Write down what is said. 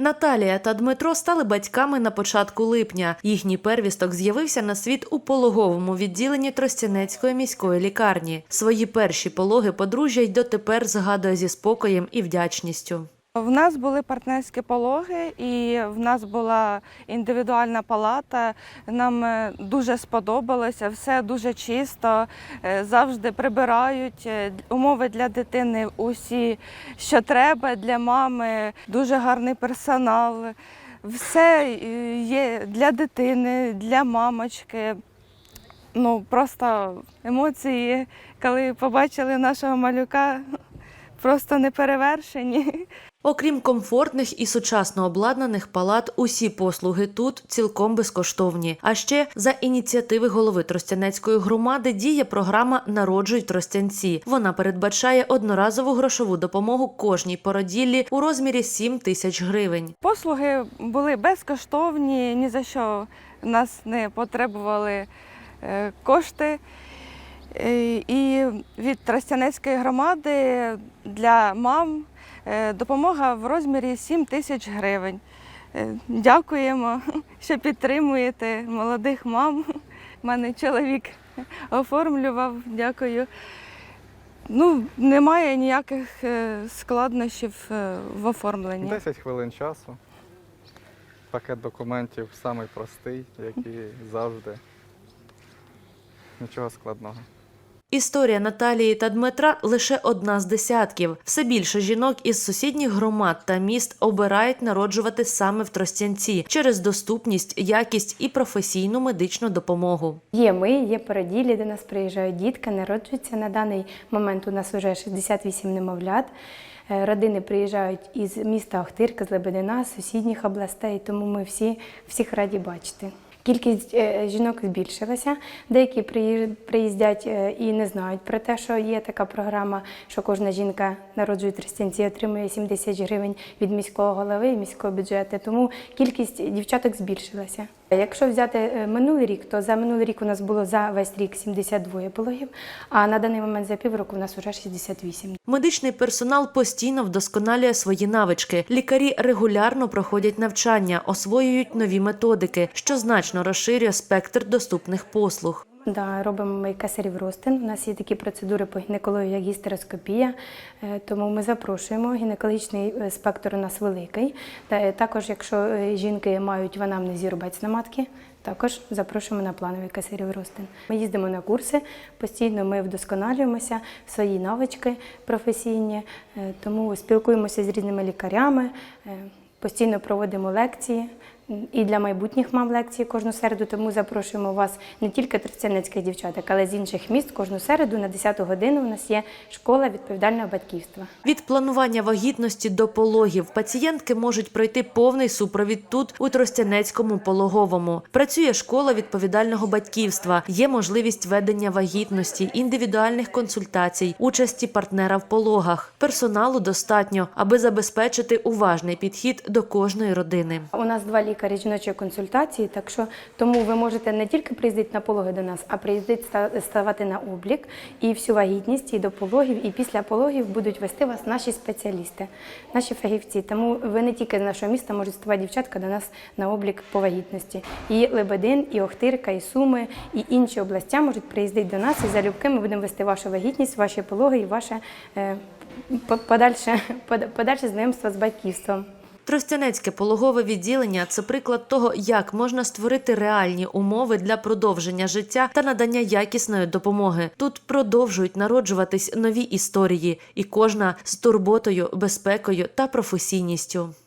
Наталія та Дмитро стали батьками на початку липня. Їхній первісток з'явився на світ у пологовому відділенні Тростянецької міської лікарні. Свої перші пологи подружжя й дотепер згадує зі спокоєм і вдячністю. В нас були партнерські пологи, і в нас була індивідуальна палата. Нам е, дуже сподобалося, все дуже чисто, е, завжди прибирають е, умови для дитини, усі, що треба для мами, дуже гарний персонал. Все є для дитини, для мамочки. Ну, просто емоції, коли побачили нашого малюка, просто неперевершені. Окрім комфортних і сучасно обладнаних палат, усі послуги тут цілком безкоштовні. А ще за ініціативи голови Тростянецької громади діє програма Народжуй Тростянці. Вона передбачає одноразову грошову допомогу кожній породіллі у розмірі 7 тисяч гривень. Послуги були безкоштовні, ні за що нас не потребували е, кошти. Е, І від Тростянецької громади для мам е, допомога в розмірі 7 тисяч гривень. Е, Дякуємо, що підтримуєте молодих мам. У мене чоловік оформлював, дякую. Ну, немає ніяких складнощів в оформленні. 10 хвилин часу. Пакет документів самий простий, як і завжди. Нічого складного. Історія Наталії та Дмитра лише одна з десятків. Все більше жінок із сусідніх громад та міст обирають народжувати саме в Тростянці через доступність, якість і професійну медичну допомогу. Є ми, є породілі, до нас приїжджають дітки, народжуються. На даний момент у нас вже 68 немовлят. Е, Родини приїжджають із міста Охтирка, з Лебедина, сусідніх областей, тому ми всі, всіх раді бачити. Кількість е, жінок збільшилася. Деякі приїздять е, і не знають про те, що є така програма, що кожна жінка народжує тростянці, отримує 7 тисяч гривень від міського голови і міського бюджету. Тому кількість дівчаток збільшилася. Якщо взяти е, минулий рік, то за минулий рік у нас було за весь рік 72 пологів, а на даний момент за півроку у нас уже 68. Медичний персонал постійно вдосконалює свої навички. Лікарі регулярно проходять навчання, освоюють нові методики, що значно розширює спектр доступних послуг. Да, робимо ми кесарів ростин. У нас є такі процедури по гінекології, як гістероскопія, Е, тому ми запрошуємо. Гінекологічний е, спектр у нас великий. Е, також, якщо жінки мають в анамнезі рубець на матки, також запрошуємо на плановий кесарів ростин. Ми їздимо на курси, постійно ми вдосконалюємося, свої навички професійні, тому спілкуємося з різними лікарями, постійно проводимо лекції. І для майбутніх мам лекції кожну середу, тому запрошуємо вас не тільки тростянецьких дівчаток, але з інших міст. Кожну середу на 10 годину у нас є школа відповідального батьківства. Від планування вагітності до пологів пацієнтки можуть пройти повний супровід тут, у Тростянецькому пологовому. Працює школа відповідального батьківства. Є можливість ведення вагітності, індивідуальних консультацій, участі партнера в пологах. Персоналу достатньо, аби забезпечити уважний підхід до кожної родини. У нас два лікарі жіночої консультації, так що тому ви можете не тільки приїздити на пологи до нас, а приїздити ставати на облік і всю вагітність, і до пологів, і після пологів будуть вести вас наші спеціалісти, наші фахівці. Тому ви не тільки з нашого міста можуть ставати дівчатка до нас на облік по вагітності. І Лебедин, і Охтирка, і Суми, і інші областя можуть приїздити до нас і залюбки ми будемо вести вашу вагітність, ваші пологи і ваше е, подальше, подальше знайомство з батьківством. Тростянецьке пологове відділення це приклад того, як можна створити реальні умови для продовження життя та надання якісної допомоги. Тут продовжують народжуватись нові історії, і кожна з турботою, безпекою та професійністю.